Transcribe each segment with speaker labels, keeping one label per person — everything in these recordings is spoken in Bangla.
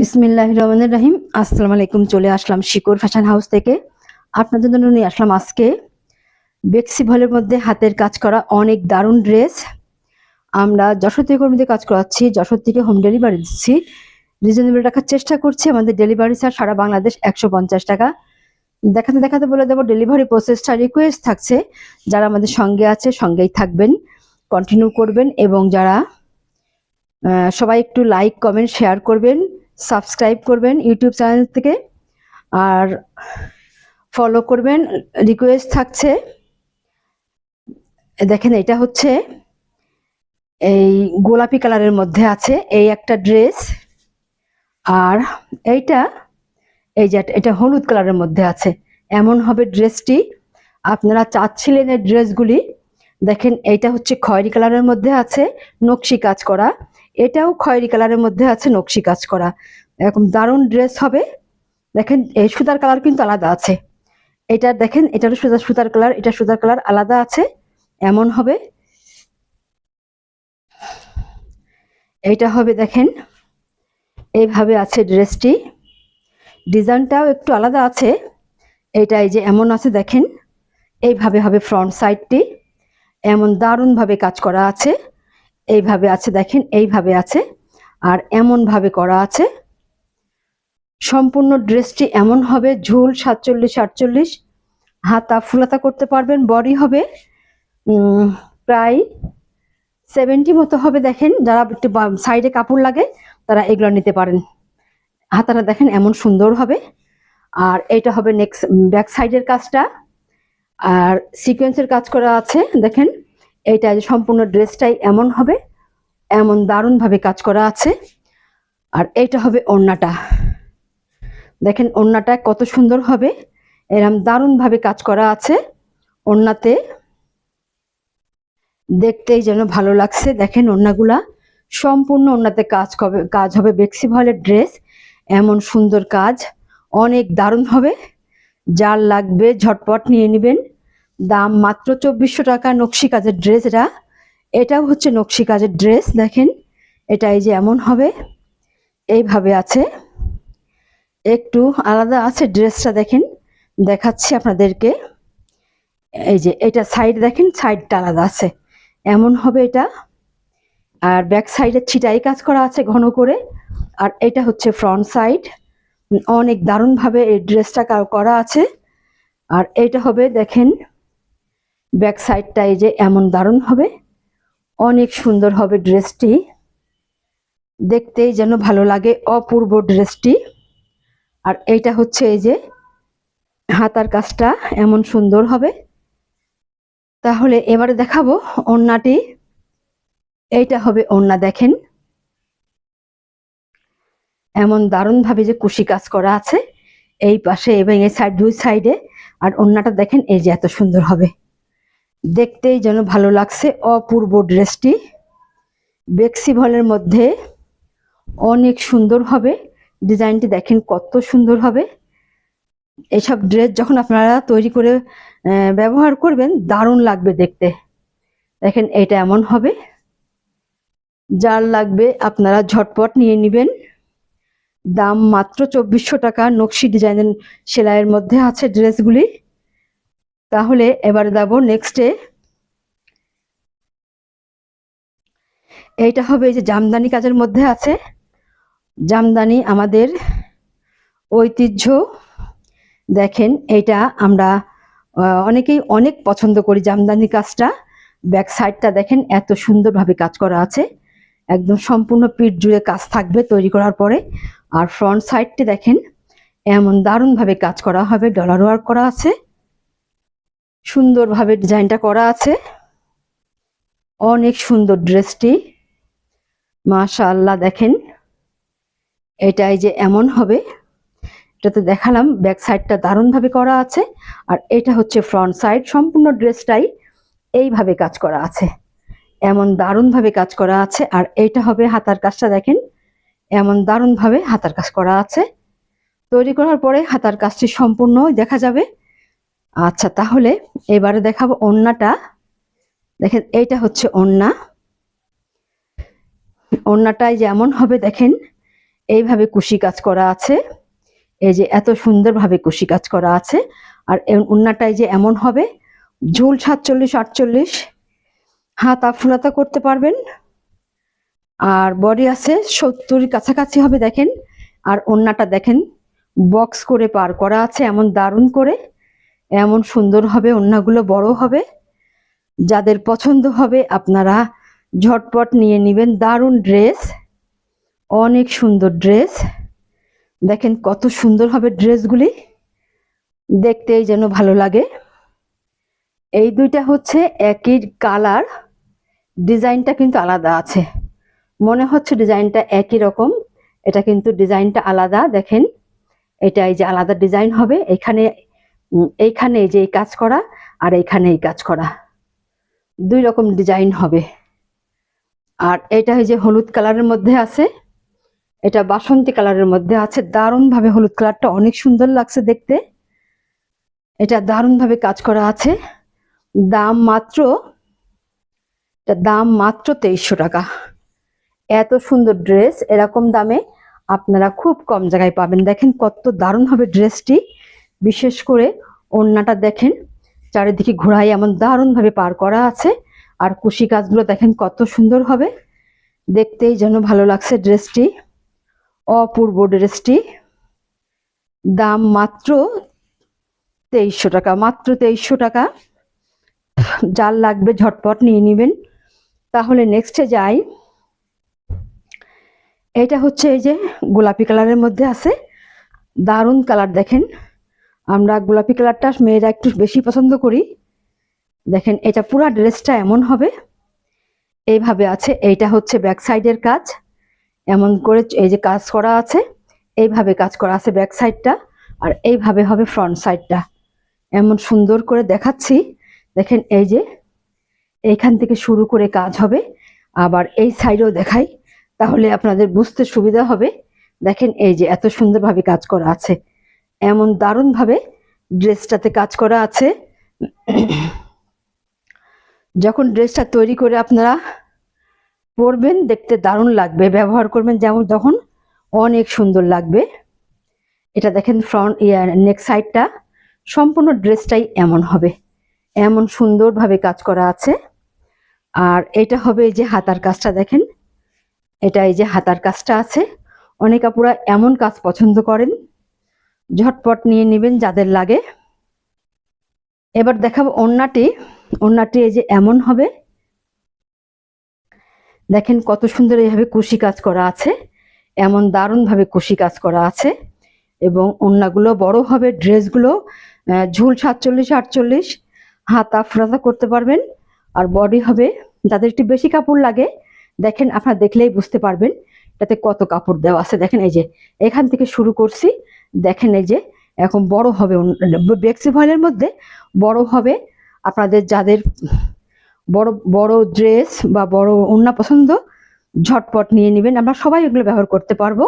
Speaker 1: বিসমিল্লাহ রহমানুর রাহিম। আসসালামু আলাইকুম, চলে আসলাম শিকর ফ্যাশন হাউস থেকে। আপনাদের জন্য নিয়ে আসলাম আজকে বেক্সি ভলের মধ্যে হাতের কাজ করা অনেক দারুণ ড্রেস। আমরা যশোর থেকে কর্মীতে কাজ করাচ্ছি, যশোর থেকে হোম ডেলিভারি দিচ্ছি। রিজনেবল রাখার চেষ্টা করছি, আমাদের ডেলিভারি চার্জ সারা বাংলাদেশ একশো পঞ্চাশ টাকা। দেখাতে দেখাতে বলে দেবো, ডেলিভারি প্রসেসটা রিকোয়েস্ট থাকছে। যারা আমাদের সঙ্গে আছে, সঙ্গেই থাকবেন কন্টিনিউ করবেন এবং যারা সবাই একটু লাইক কমেন্ট শেয়ার করবেন। সাবস্ক্রাইব করবেন ইউটিউব চ্যানেল থেকে। আর ফলো করবেন রিকোয়েস্ট থাকছে। দেখেন, এটা হচ্ছে এই গোলাপি কালারের মধ্যে আছে এই একটা ড্রেস আর এইটা, এই যে এটা হলুদ কালারের মধ্যে আছে। এমন হবে ড্রেসটি আপনারা চাচ্ছিলেন এই ড্রেসগুলি দেখেন, এইটা হচ্ছে খয়েরি কালারের মধ্যে আছে, নকশি কাজ করা। এটাও খয়েরি কালারের মধ্যে আছে নকশি কাজ করা। এরকম দারুণ ড্রেস হবে। দেখেন, এই সুতার কালার কিন্তু আলাদা আছে। এটা দেখেন এটারও সুতার সুতার কালার, এটা সুতার কালার আলাদা আছে, এমন হবে। এটা হবে দেখেন, এইভাবে আছে ড্রেসটি ডিজাইনটাও একটু আলাদা আছে। এইটা এই যে এমন আছে, দেখেন, এইভাবে হবে ফ্রন্ট সাইডটি এমন দারুণভাবে কাজ করা আছে। এইভাবে আছে, দেখেন, এইভাবে আছে, আর এমন ভাবে করা আছে। সম্পূর্ণ ড্রেসটি এমন হবে, ঝুল সাতচল্লিশ, আটচল্লিশ, হাতা ফুলাতা করতে পারবেন, বডি হবে প্রায় সেভেন্টি মতো হবে, দেখেন, যারা একটু সাইডে কাপড় লাগে, তারা এগুলো নিতে পারেন। হাতাটা দেখেন, এমন সুন্দর হবে। আর এটা হবে নেক্সট ব্যাক সাইডের কাজটা। আর সিকোয়েন্সের কাজ করা আছে, দেখেন এইটা যে সম্পূর্ণ ড্রেসটাই এমন হবে, এমন দারুণভাবে কাজ করা আছে। আর এইটা হবে ওড়নাটা। দেখেন ওড়নাটা কত সুন্দর হবে, এরম দারুণভাবে কাজ করা আছে ওড়নাতে। দেখতেই যেন ভালো লাগছে। দেখেন ওড়নাগুলা সম্পূর্ণ ওড়নাতে কাজ হবে কাজ হবে বেক্সি ভলের ড্রেস। এমন সুন্দর কাজ, অনেক দারুণ হবে। যার লাগবে ঝটপট নিয়ে নেবেন। দাম মাত্র চব্বিশশো টাকা নকশি কাজের ড্রেস এটা। এটাও হচ্ছে নকশি কাজের ড্রেস দেখেন। এটা এই যে এমন হবে। এইভাবে আছে। একটু আলাদা আছে ড্রেসটা দেখেন। দেখাচ্ছি আপনাদেরকে। এই যে এটা সাইড দেখেন সাইডটা আলাদা আছে। এমন হবে এটা। আর ব্যাক সাইডে ছিটাই কাজ করা আছে ঘন করে। আর এটা হচ্ছে ফ্রন্ট সাইড অনেক দারুণভাবে এই ড্রেসটা করা আছে। আর এটা হবে, দেখেন ব্যাক সাইডটা এই যে এমন দারুণ হবে। অনেক সুন্দর হবে ড্রেসটি। দেখতেই যেন ভালো লাগে অপূর্ব ড্রেসটি। আর এইটা হচ্ছে এই যে হাতার কাজটা এমন সুন্দর হবে। তাহলে এবারে দেখাবো ওড়নাটি। এইটা হবে ওড়না, দেখেন। এমন দারুণভাবে যে কুশি কাজ করা আছে। এই পাশে এবং এই সাইড দুই সাইডে আর ওড়নাটা দেখেন, এই যে এত সুন্দর হবে। দেখতেই যেন ভালো লাগছে অপূর্ব ড্রেসটি। ভলের মধ্যে অনেক সুন্দর হবে। ডিজাইনটি দেখেন কত সুন্দর হবে। এসব ড্রেস যখন আপনারা তৈরি করে ব্যবহার করবেন, দারুণ লাগবে দেখতে। দেখেন এটা এমন হবে। যার লাগবে আপনারা ঝটপট নিয়ে নেবেন। দাম মাত্র চব্বিশশো টাকা। নকশি ডিজাইনের সেলাইয়ের মধ্যে আছে ড্রেসগুলি। তাহলে এবারে যাব নেক্সটে এইটা হবে যে জামদানি কাজের মধ্যে আছে। জামদানি আমাদের ঐতিহ্য। দেখেন এইটা আমরা অনেকেই অনেক পছন্দ করি জামদানি কাজটা। ব্যাক সাইডটা দেখেন এত সুন্দরভাবে কাজ করা আছে। একদম সম্পূর্ণ পিঠ জুড়ে কাজ থাকবে তৈরি করার পরে। আর ফ্রন্ট সাইডটি দেখেন, এমন দারুণভাবে কাজ করা হবে ডলার ওয়ার্ক করা আছে। সুন্দরভাবে ডিজাইনটা করা আছে। অনেক সুন্দর ড্রেসটি। মাশাআল্লাহ, দেখেন। এটাই যে এমন হবে, এটাতে দেখালাম, ব্যাক সাইডটা দারুণভাবে করা আছে। আর এটা হচ্ছে ফ্রন্ট সাইড, সম্পূর্ণ ড্রেসটাই এইভাবে কাজ করা আছে। এমন দারুণভাবে কাজ করা আছে। আর এইটা হবে হাতার কাজটা, দেখেন। এমন দারুণভাবে হাতার কাজ করা আছে। তৈরি করার পরে হাতার কাজটি সম্পূর্ণ দেখা যাবে। আচ্ছা তাহলে এবারে দেখাবো ওড়নাটা। দেখেন, এইটা হচ্ছে ওড়না। ওড়নাটাই যেমন হবে, দেখেন, এইভাবে কুশি কাজ করা আছে। এই যে এত সুন্দরভাবে কুশি কাজ করা আছে। আর এ উন্নাটাই যে এমন হবে, ঝুল সাতচল্লিশ, আটচল্লিশ। হাতা ফুলাতা করতে পারবেন। আর বডি আছে সত্তর, কাছাকাছি হবে, দেখেন। আর ওন্নাটা দেখেন, বক্স করে পার করা আছে, এমন দারুণ করে। এমন সুন্দর হবে ওন্নাগুলো বড় হবে। যাদের পছন্দ হবে, আপনারা ঝটপট নিয়ে নেবেন। দারুণ ড্রেস, অনেক সুন্দর ড্রেস। দেখেন কত সুন্দর হবে ড্রেসগুলি। দেখতেই যেন ভালো লাগে। এই দুইটা হচ্ছে একই কালার। ডিজাইনটা কিন্তু আলাদা আছে। মনে হচ্ছে ডিজাইনটা একই রকম। এটা কিন্তু ডিজাইনটা আলাদা। দেখেন এটা এই যে আলাদা ডিজাইন হবে। এখানে এইখানে এই যে এই কাজ করা আর এইখানে এই কাজ করা। দুই রকম ডিজাইন হবে। আর এটা এই যে হলুদ কালারের মধ্যে আছে, এটা বাসন্তী কালারের মধ্যে আছে। দারুণভাবে হলুদ কালারটা অনেক সুন্দর লাগছে দেখতে। এটা দারুণভাবে কাজ করা আছে। দাম মাত্র, এটা দাম মাত্র তেইশশো টাকা। এত সুন্দর ড্রেস, এরকম দামে আপনারা খুব কম জায়গায় পাবেন। দেখেন কত দারুণ হবে ড্রেসটি। বিশেষ করে ওড়নাটা দেখেন, চারিদিকে ঘোড়াই এমন দারুণ ভাবে পার করা আছে। আর কুশি কাজগুলো দেখেন কত সুন্দর হবে। দেখতেই যেন ভালো লাগছে ড্রেসটি। অপূর্ব ড্রেসটি। দাম মাত্র তেইশশো টাকা, মাত্র তেইশশো টাকা। যার লাগবে ঝটপট নিয়ে নেবেন। তাহলে নেক্সটে যাই। এটা হচ্ছে এই যে গোলাপি কালারের মধ্যে আছে। দারুণ কালার দেখেন। আমরা গোলাপি কালারটা মেয়েরা একটু বেশি পছন্দ করি। দেখেন, এটা পুরো ড্রেসটা এমন হবে। এইভাবে আছে, এইটা হচ্ছে ব্যাক সাইডের কাজ। এমন করে এই যে কাজ করা আছে, এইভাবে কাজ করা আছে ব্যাক সাইডটা, আর এইভাবে হবে ফ্রন্ট সাইডটা। এমন সুন্দর করে দেখাচ্ছি। দেখেন, এই যে এইখান থেকে শুরু করে কাজ হবে। আবার এই সাইডেও দেখাই, তাহলে আপনাদের বুঝতে সুবিধা হবে। দেখেন, এই যে এত সুন্দরভাবে কাজ করা আছে। এমন দারুণভাবে ড্রেসটাতে কাজ করা আছে। যখন ড্রেসটা তৈরি করে আপনারা পরবেন, দেখতে দারুণ লাগবে। ব্যবহার করবেন যেমন তখন অনেক সুন্দর লাগবে। এটা দেখেন ফ্রন্ট ইয়ার নেক সাইডটা সম্পূর্ণ ড্রেসটাই এমন হবে। এমন সুন্দরভাবে কাজ করা আছে। আর এটা হবে এই যে হাতার কাজটা দেখেন। এটা এই যে হাতার কাজটা আছে। অনেক আপুরা এমন কাজ পছন্দ করেন। ঝটপট নিয়ে নেবেন যাদের লাগে। এবার দেখাবো ওন্নাটি ওন্নাটি এই যে এমন হবে। দেখেন কত সুন্দর এইভাবে কুশি কাজ করা আছে। এমন দারুণভাবে কুশি কাজ করা আছে। এবং ওন্নাগুলো বড় হবে, ড্রেসগুলো ঝুল সাতচল্লিশ, আটচল্লিশ, হাতা ফুরাতা করতে পারবেন। আর বডি হবে, যাদের একটু বেশি কাপড় লাগে, দেখেন আপনারা দেখলেই বুঝতে পারবেন। এটাতে কত কাপড় দেওয়া আছে। দেখেন এই যে, এখান থেকে শুরু করছি। দেখেন এই যে, এখন বড় হবে বেক্সি ভয়েলের মধ্যে বড় হবে আপনাদের যাদের বড় বড় ড্রেস বা বড় ওড়না পছন্দ, ঝটপট নিয়ে নেবেন। আমরা সবাই এগুলো ব্যবহার করতে পারব।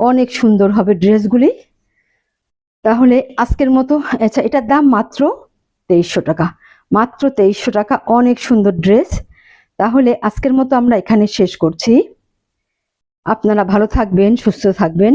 Speaker 1: অনেক সুন্দর হবে ড্রেসগুলি তাহলে আজকের মতো আচ্ছা এটার দাম মাত্র তেইশশো টাকা। মাত্র তেইশশো টাকা, অনেক সুন্দর ড্রেস তাহলে আজকের মতো আমরা এখানে শেষ করছি। আপনারা ভালো থাকবেন, সুস্থ থাকবেন।